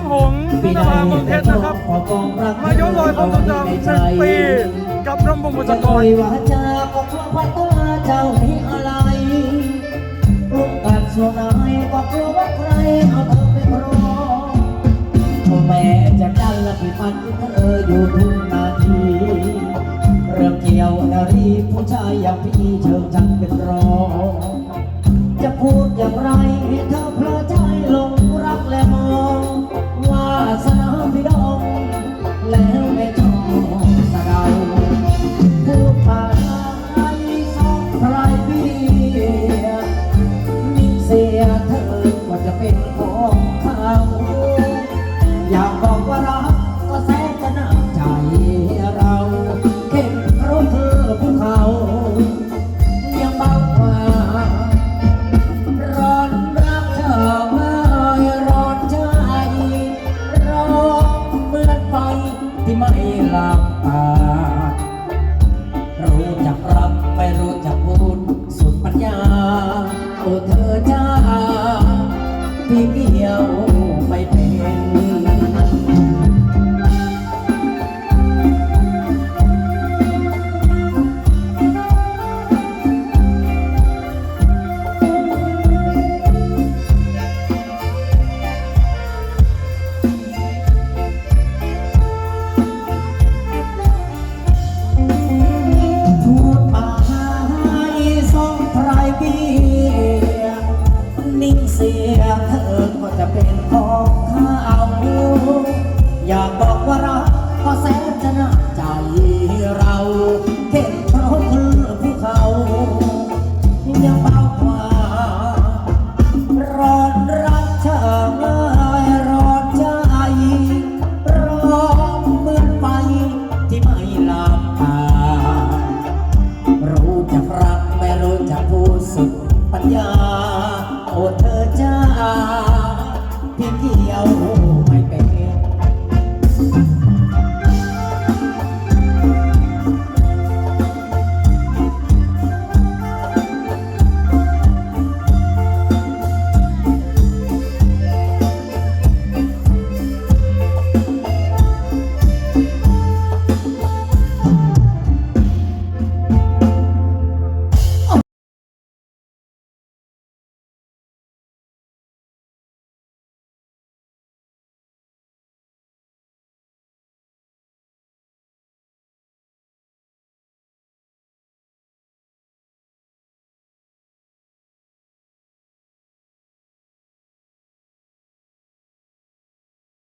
องหงส์พระนภาเมืองเพชรนะครับ มาย้อนรอยความทรงจำสิบปีกับรำวงบุษจะกคอรยว่าจาก็เพราะว่าตาเจ้ามีอะไรลุกกันส่วนไหนก็กลัวว่าใครเอาเธอไปครองพ่อแม่จะดันและพี่มันที่เธออยู่ทุกนาทีเรื่องเกี่ยวนารีผู้ชายอย่างพี่เชิงจังเป็นรองจะพูดอย่างไรให้เธอ เสียเธอว่าจะเป็นของเขาอยากบอกว่ารักก็แสนจะน่าใจเราเห็นราะเธอภูเขายังเบาว่าร้อนรักเธอไม่ร้อนใจร้องเหมือนไฟที่ไม่หลับียเธอก็จะเป็นของข้าวอยากบอกว่ารักก็แสนจะน่าใจเราเข็มเขาคนภูเขาอยังเบากว่ารอดรักเธอร้อนใจ ร้อนเหมือนไฟที่ไม่ลามตา รู้จักรักไม่รู้จักผู้สุดปัญญา